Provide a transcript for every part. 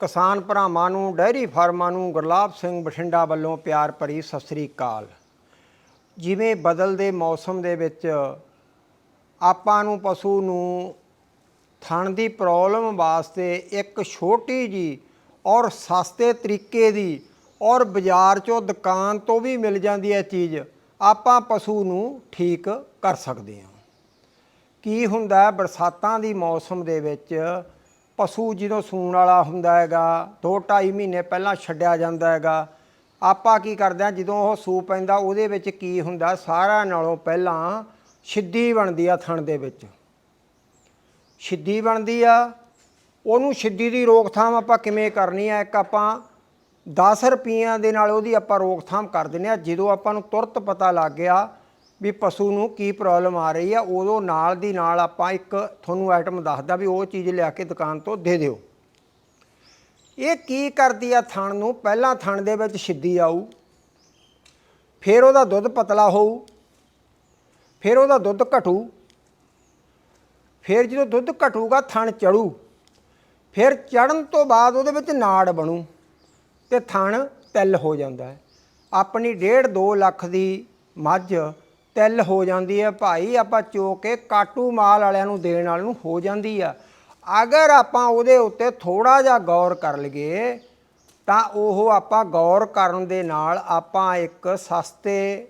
ਕਿਸਾਨ ਭਰਾਵਾਂ ਨੂੰ ਡੈਰੀ ਫਾਰਮਾਂ ਨੂੰ ਗੁਰਲਾਬ ਸਿੰਘ ਬਠਿੰਡਾ ਵੱਲੋਂ ਪਿਆਰ ਭਰੀ ਸਤਿ ਸ੍ਰੀ ਅਕਾਲ। ਜਿਵੇਂ ਬਦਲਦੇ ਮੌਸਮ ਦੇ ਵਿੱਚ ਆਪਾਂ ਨੂੰ ਪਸ਼ੂ ਨੂੰ ਥਣ ਦੀ ਪ੍ਰੋਬਲਮ ਵਾਸਤੇ ਇੱਕ ਛੋਟੀ ਜੀ ਔਰ ਸਸਤੇ ਤਰੀਕੇ ਦੀ ਔਰ ਬਾਜ਼ਾਰ ਚੋਂ ਦੁਕਾਨ ਤੋਂ ਵੀ ਮਿਲ ਜਾਂਦੀ ਹੈ ਚੀਜ਼ ਆਪਾਂ ਪਸ਼ੂ ਨੂੰ ਠੀਕ ਕਰ ਸਕਦੇ ਹਾਂ। ਕੀ ਹੁੰਦਾ ਬਰਸਾਤਾਂ ਦੀ ਮੌਸਮ ਦੇ ਵਿੱਚ ਪਸ਼ੂ ਜਦੋਂ ਸੂਣ ਵਾਲਾ ਹੁੰਦਾ ਹੈਗਾ 2-2.5 ਮਹੀਨੇ ਪਹਿਲਾਂ ਛੱਡਿਆ ਜਾਂਦਾ ਹੈਗਾ, ਆਪਾਂ ਕੀ ਕਰਦੇ ਹਾਂ, ਜਦੋਂ ਉਹ ਸੂ ਪੈਂਦਾ ਉਹਦੇ ਵਿੱਚ ਕੀ ਹੁੰਦਾ, ਸਾਰਾ ਨਾਲੋਂ ਪਹਿਲਾਂ ਛਿੱਦੀ ਬਣਦੀ ਆ ਥਣ ਦੇ ਵਿੱਚ। ਛਿੱਦੀ ਬਣਦੀ ਆ, ਉਹਨੂੰ ਛਿੱਦੀ ਦੀ ਰੋਕਥਾਮ ਆਪਾਂ ਕਿਵੇਂ ਕਰਨੀ ਆ, ਇੱਕ ਆਪਾਂ 10 ਰੁਪਈਆਂ ਦੇ ਨਾਲ ਉਹਦੀ ਆਪਾਂ ਰੋਕਥਾਮ ਕਰ ਦਿੰਦੇ ਆ ਜਦੋਂ ਆਪਾਂ ਨੂੰ ਤੁਰਤ ਪਤਾ ਲੱਗ ਗਿਆ ਵੀ ਪਸ਼ੂ ਨੂੰ ਕੀ ਪ੍ਰੋਬਲਮ ਆ ਰਹੀ ਆ, ਉਦੋਂ ਨਾਲ ਦੀ ਨਾਲ ਆਪਾਂ ਇੱਕ ਤੁਹਾਨੂੰ ਆਈਟਮ ਦੱਸਦਾ ਵੀ ਉਹ ਚੀਜ਼ ਲਿਆ ਕੇ ਦੁਕਾਨ ਤੋਂ ਦੇ ਦਿਓ। ਇਹ ਕੀ ਕਰਦੀ ਆ ਥਣ ਨੂੰ? ਪਹਿਲਾਂ ਥਣ ਦੇ ਵਿੱਚ ਛਿੱਦੀ ਆਊ, ਫਿਰ ਉਹਦਾ ਦੁੱਧ ਪਤਲਾ ਹੋਊ, ਫਿਰ ਉਹਦਾ ਦੁੱਧ ਘਟੂ, ਫਿਰ ਜਦੋਂ ਦੁੱਧ ਘਟੂਗਾ ਥਣ ਚੜੂ, ਫਿਰ ਚੜਨ ਤੋਂ ਬਾਅਦ ਉਹਦੇ ਵਿੱਚ ਨਾੜ ਬਣੂ ਤੇ ਥਣ ਤਿਲ ਹੋ ਜਾਂਦਾ ਹੈ। ਆਪਣੀ 1.5 2 ਲੱਖ ਦੀ ਮੱਝ ਤਿਲ ਹੋ ਜਾਂਦੀ ਹੈ ਭਾਈ, ਆਪਾਂ ਚੋ ਕੇ ਕਾਟੂ ਮਾਲ ਵਾਲਿਆਂ ਨੂੰ ਦੇਣ ਵਾਲ ਨੂੰ ਹੋ ਜਾਂਦੀ ਆ। ਅਗਰ ਆਪਾਂ ਉਹਦੇ ਉੱਤੇ ਥੋੜਾ ਜਿਹਾ ਗੌਰ ਕਰ ਲਈਏ, ਤਾਂ ਉਹ ਆਪਾਂ ਗੌਰ ਕਰਨ ਦੇ ਨਾਲ ਆਪਾਂ ਇੱਕ ਸਸਤੇ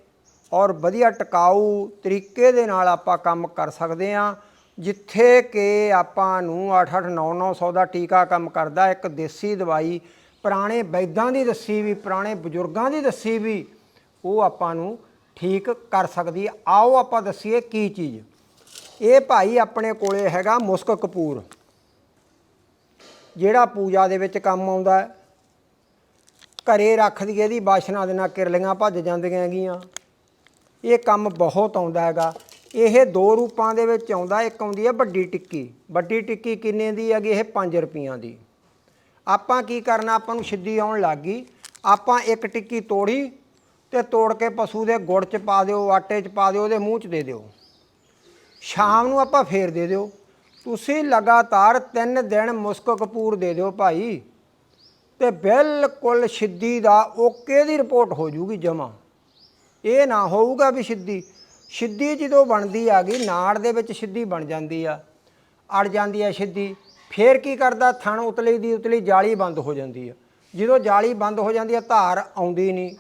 ਔਰ ਵਧੀਆ ਟਿਕਾਊ ਤਰੀਕੇ ਦੇ ਨਾਲ ਆਪਾਂ ਕੰਮ ਕਰ ਸਕਦੇ ਹਾਂ, ਜਿੱਥੇ ਕਿ ਆਪਾਂ ਨੂੰ 8-8 9-900 ਦਾ ਟੀਕਾ ਕੰਮ ਕਰਦਾ, ਇੱਕ ਦੇਸੀ ਦਵਾਈ, ਪੁਰਾਣੇ ਵੈਦਾਂ ਦੀ ਦੱਸੀ ਵੀ, ਪੁਰਾਣੇ ਬਜ਼ੁਰਗਾਂ ਦੀ ਦੱਸੀ ਵੀ, ਉਹ ਆਪਾਂ ਨੂੰ ਠੀਕ ਕਰ ਸਕਦੀ ਹੈ। ਆਓ ਆਪਾਂ ਦੱਸੀਏ ਕੀ ਚੀਜ਼। ਇਹ ਭਾਈ ਆਪਣੇ ਕੋਲੇ ਹੈਗਾ ਮੁਸਕ ਕਪੂਰ। ਜਿਹੜਾ ਪੂਜਾ ਦੇ ਵਿੱਚ ਕੰਮ ਆਉਂਦਾ ਹੈ। ਘਰੇ ਰੱਖ ਇਹਦੀ, ਬਾਸ਼ਨਾ ਦੇ ਨਾਲ ਕਿਰਲੀਆਂ ਭੱਜ ਜਾਂਦੀਆਂ ਹੈਗੀਆਂ। ਇਹ ਕੰਮ ਬਹੁਤ ਆਉਂਦਾ ਹੈਗਾ। ਇਹ ਦੋ ਰੂਪਾਂ ਦੇ ਵਿੱਚ ਆਉਂਦਾ, ਇੱਕ ਆਉਂਦੀ ਹੈ ਵੱਡੀ ਟਿੱਕੀ। ਵੱਡੀ ਟਿੱਕੀ ਕਿੰਨੇ ਦੀ ਹੈਗੀ? ਇਹ 5 ਰੁਪਈਆਂ ਦੀ। ਆਪਾਂ ਕੀ ਕਰਨਾ? ਆਪਾਂ ਨੂੰ ਸਿੱਧੀ ਆਉਣ ਲੱਗ ਗਈ। ਆਪਾਂ ਇੱਕ ਟਿੱਕੀ ਤੋੜੀ ਤੇ ਤੋੜ ਕੇ ਪਸ਼ੂ ਦੇ ਗੁੜ ਚ ਪਾ ਦਿਓ, ਆਟੇ ਚ ਪਾ ਦਿਓ, ਉਹਦੇ ਮੂੰਹ ਚ ਦੇ ਦਿਓ। ਸ਼ਾਮ ਨੂੰ ਆਪਾਂ ਫੇਰ ਦੇ ਦਿਓ। ਤੁਸੀਂ ਲਗਾਤਾਰ 3 ਦਿਨ ਮੁਸਕ ਕਪੂਰ ਦੇ ਦਿਓ ਭਾਈ। ਤੇ ਬਿਲਕੁਲ ਸਿੱਧੀ ਦਾ ਓਕੇ ਦੀ ਰਿਪੋਰਟ ਹੋ ਜੂਗੀ ਜਮਾ। ਇਹ ਨਾ ਹੋਊਗਾ ਵੀ ਸਿੱਧੀ। ਸਿੱਧੀ ਜਦੋਂ ਬਣਦੀ ਆ ਗਈ, ਨਾੜ ਦੇ ਵਿੱਚ ਸਿੱਧੀ ਬਣ ਜਾਂਦੀ ਆ। ਅੜ ਜਾਂਦੀ ਆ ਸਿੱਧੀ। ਫੇਰ ਕੀ ਕਰਦਾ? ਥਣ ਉਤਲੀ ਦੀ ਉਤਲੀ ਜਾਲੀ ਬੰਦ ਹੋ ਜਾਂਦੀ ਆ। ਜਦੋਂ ਜਾਲੀ ਬੰਦ ਹੋ ਜਾਂਦੀ ਆ, ਧਾਰ ਆਉਂਦੀ ਨਹੀਂ।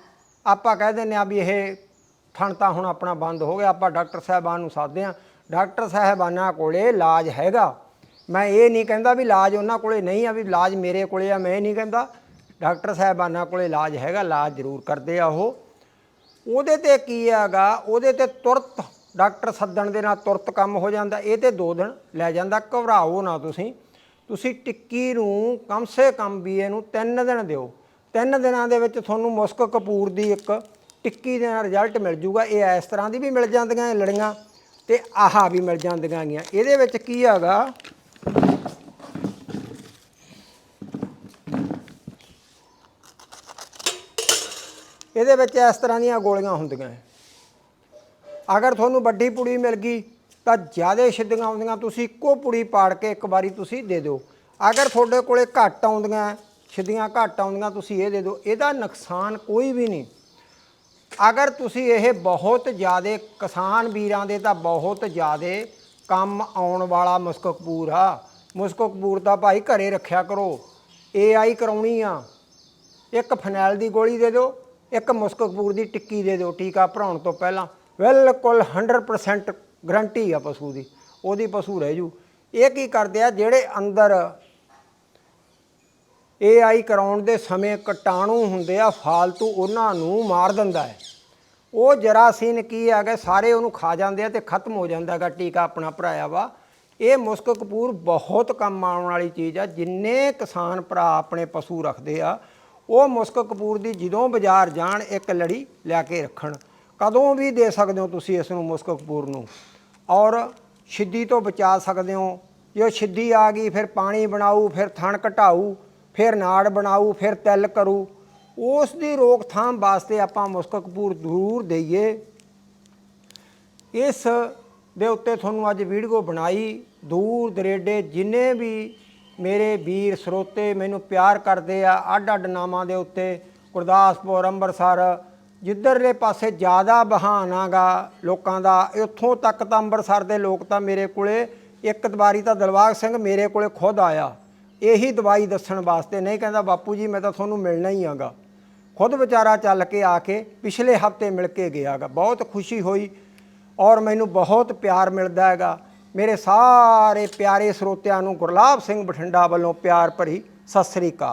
ਆਪਾਂ ਕਹਿ ਦਿੰਦੇ ਆ ਵੀ ਇਹ ਥਣ ਤਾਂ ਹੁਣ ਆਪਣਾ ਬੰਦ ਹੋ ਗਿਆ, ਆਪਾਂ ਡਾਕਟਰ ਸਾਹਿਬਾਨ ਨੂੰ ਸਾਧਦੇ ਆ ਡਾਕਟਰ ਸਾਹਿਬਾਨਾਂ ਕੋਲੇ ਇਲਾਜ ਹੈਗਾ। ਮੈਂ ਇਹ ਨਹੀਂ ਕਹਿੰਦਾ ਵੀ ਇਲਾਜ ਉਹਨਾਂ ਕੋਲੇ ਨਹੀਂ ਆ, ਵੀ ਇਲਾਜ ਮੇਰੇ ਕੋਲੇ ਆ, ਮੈਂ ਇਹ ਨਹੀਂ ਕਹਿੰਦਾ। ਡਾਕਟਰ ਸਾਹਿਬਾਨਾਂ ਕੋਲੇ ਇਲਾਜ ਹੈਗਾ, ਇਲਾਜ ਜ਼ਰੂਰ ਕਰਦੇ ਆ ਉਹ। ਉਹਦੇ ਤੇ ਕੀ ਹੈਗਾ, ਉਹਦੇ ਤੇ ਤੁਰਤ ਡਾਕਟਰ ਸੱਦਣ ਦੇ ਨਾਲ ਤੁਰਤ ਕੰਮ ਹੋ ਜਾਂਦਾ, ਇਹ ਤੇ 2 ਦਿਨ ਲੈ ਜਾਂਦਾ, ਘਬਰਾਓ ਨਾ ਤੁਸੀਂ। ਤੁਸੀਂ ਟਿੱਕੀ ਨੂੰ ਕਮ ਸੇ ਕਮ ਵੀ ਇਹਨੂੰ 3 ਦਿਨ ਦਿਓ। ਤਿੰਨ ਦਿਨਾਂ ਦੇ ਵਿੱਚ ਤੁਹਾਨੂੰ ਮੁਸਕ ਕਪੂਰ ਦੀ ਇੱਕ ਟਿੱਕੀ ਦੇ ਨਾਲ ਰਿਜ਼ਲਟ ਮਿਲ ਜੂਗਾ। ਇਹ ਇਸ ਤਰ੍ਹਾਂ ਦੀ ਵੀ ਮਿਲ ਜਾਂਦੀਆਂ ਇਹ ਲੜੀਆਂ ਤੇ ਆਹਾ ਵੀ ਮਿਲ ਜਾਂਦੀਆਂ ਗੀਆਂ ਇਹਦੇ ਵਿੱਚ ਕੀ ਹੈਗਾ? ਇਹਦੇ ਵਿੱਚ ਇਸ ਤਰ੍ਹਾਂ ਦੀਆਂ ਗੋਲੀਆਂ ਹੁੰਦੀਆਂ ਹੈ। ਅਗਰ ਤੁਹਾਨੂੰ ਵੱਡੀ ਪੁੜੀ ਮਿਲ ਗਈ ਤਾਂ ਜ਼ਿਆਦਾ ਛਿੱਦੀਆਂ ਆਉਂਦੀਆਂ, ਤੁਸੀਂ ਇੱਕੋ ਪੁੜੀ ਪਾੜ ਕੇ ਇੱਕ ਵਾਰੀ ਤੁਸੀਂ ਦੇ ਦਿਓ। ਅਗਰ ਤੁਹਾਡੇ ਕੋਲੇ ਘੱਟ ਆਉਂਦੀਆਂ ਛਿੱਦੀਆਂ ਘੱਟ ਆਉਂਦੀਆਂ, ਤੁਸੀਂ ਇਹ ਦੇ ਦਿਓ। ਇਹਦਾ ਨੁਕਸਾਨ ਕੋਈ ਵੀ ਨਹੀਂ। ਅਗਰ ਤੁਸੀਂ ਇਹ ਬਹੁਤ ਜ਼ਿਆਦਾ ਕਿਸਾਨ ਵੀਰਾਂ ਦੇ ਤਾਂ ਬਹੁਤ ਜ਼ਿਆਦਾ ਕੰਮ ਆਉਣ ਵਾਲਾ ਮੁਸਕ ਕਪੂਰ ਆ। ਮੁਸਕ ਕਪੂਰ ਤਾਂ ਭਾਈ ਘਰੇ ਰੱਖਿਆ ਕਰੋ। ਏਆਈ ਕਰਾਉਣੀ ਆ। ਇੱਕ ਫਨੈਲ ਦੀ ਗੋਲੀ ਦੇ ਦਿਓ, ਇੱਕ ਮੁਸਕ ਕਪੂਰ ਦੀ ਟਿੱਕੀ ਦੇ ਦਿਓ, ਟੀਕਾ ਭਰਾਉਣ ਤੋਂ ਪਹਿਲਾਂ। ਬਿਲਕੁਲ 100% ਗਰੰਟੀ ਆ ਪਸ਼ੂ ਦੀ। ਉਹਦੀ ਪਸ਼ੂ ਰਹਿ ਜੂ। ਇਹ ਕੀ ਕਰਦੇ ਆ, ਜਿਹੜੇ ਅੰਦਰ ਏਆਈ ਕਰਾਉਣ ਦੇ ਸਮੇਂ ਕਟਾਣੂ ਹੁੰਦੇ ਆ, ਫਾਲਤੂ ਉਹਨਾਂ ਨੂੰ ਮਾਰ ਦਿੰਦਾ ਹੈ। ਉਹ ਜਰਾਸੀਨ ਕੀ ਹੈਗਾ ਸਾਰੇ ਉਹਨੂੰ ਖਾ ਜਾਂਦੇ ਆ ਤੇ ਖਤਮ ਹੋ ਜਾਂਦਾ ਹੈਗਾ ਟੀਕਾ ਆਪਣਾ ਭਰਾਇਆ ਵਾ। ਇਹ ਮੁਸਕ ਕਪੂਰ ਬਹੁਤ ਕੰਮ ਆਉਣ ਵਾਲੀ ਚੀਜ਼ ਆ, ਜਿੰਨੇ ਕਿਸਾਨ ਭਰਾ ਆਪਣੇ ਪਸ਼ੂ ਰੱਖਦੇ ਆ, ਉਹ ਮੁਸਕ ਕਪੂਰ ਦੀ ਜਦੋਂ ਬਾਜ਼ਾਰ ਜਾਣ, ਇੱਕ ਲੜੀ ਲਿਆ ਕੇ ਰੱਖਣ। ਕਦੋਂ ਵੀ ਦੇ ਸਕਦੇ ਹੋ ਤੁਸੀਂ ਇਸ ਨੂੰ ਮੁਸਕ ਕਪੂਰ ਨੂੰ। ਔਰ ਛਿੱਦੀ ਤੋਂ ਬਚਾ ਸਕਦੇ ਹੋ। ਜੇ ਛਿੱਦੀ ਆ ਗਈ, ਫਿਰ ਪਾਣੀ ਬਣਾਊ, ਫਿਰ ਥਣ ਘਟਾਊ ਫਿਰ ਨਾੜ ਬਣਾਉ ਫਿਰ ਤਿਲ ਕਰੂ। ਉਸ ਦੀ ਰੋਕਥਾਮ ਵਾਸਤੇ ਆਪਾਂ ਮੁਸਕ ਕਪੂਰ ਜ਼ਰੂਰ ਦਈਏ। ਇਸ ਦੇ ਉੱਤੇ ਤੁਹਾਨੂੰ ਅੱਜ ਵੀਡੀਓ ਬਣਾਈ। ਦੂਰ ਦਰੇਡੇ ਜਿੰਨੇ ਵੀ ਮੇਰੇ ਵੀਰ ਸਰੋਤੇ ਮੈਨੂੰ ਪਿਆਰ ਕਰਦੇ ਆ ਅੱਡ ਅੱਡ ਨਾਮਾਂ ਦੇ ਉੱਤੇ, ਗੁਰਦਾਸਪੁਰ, ਅੰਮ੍ਰਿਤਸਰ, ਜਿੱਧਰਲੇ ਪਾਸੇ ਜ਼ਿਆਦਾ ਬਹਾਨਾਗਾ ਲੋਕਾਂ ਦਾ, ਇੱਥੋਂ ਤੱਕ ਤਾਂ ਅੰਮ੍ਰਿਤਸਰ ਦੇ ਲੋਕ ਤਾਂ ਮੇਰੇ ਕੋਲੇ, ਇੱਕ ਵਾਰੀ ਤਾਂ ਦਿਲਬਾਗ ਸਿੰਘ ਮੇਰੇ ਕੋਲੇ ਖੁਦ ਆਇਆ। ਇਹੀ ਦਵਾਈ ਦੱਸਣ ਵਾਸਤੇ ਨਹੀਂ ਕਹਿੰਦਾ, ਬਾਪੂ ਜੀ, ਮੈਂ ਤਾਂ ਤੁਹਾਨੂੰ ਮਿਲਣਾ ਹੀ ਆਗਾ। ਖੁਦ ਵਿਚਾਰਾ ਚੱਲ ਕੇ ਆ ਕੇ ਪਿਛਲੇ ਹਫ਼ਤੇ ਮਿਲ ਕੇ ਗਿਆਗਾ ਬਹੁਤ ਖੁਸ਼ੀ ਹੋਈ ਔਰ ਮੈਨੂੰ ਬਹੁਤ ਪਿਆਰ ਮਿਲਦਾ ਹੈਗਾ। ਮੇਰੇ ਸਾਰੇ ਪਿਆਰੇ ਸਰੋਤਿਆਂ ਨੂੰ ਗੁਰਲਾਬ ਸਿੰਘ ਬਠਿੰਡਾ ਵੱਲੋਂ ਪਿਆਰ ਭਰੀ ਸਤਿ ਸ੍ਰੀ ਅਕਾਲ।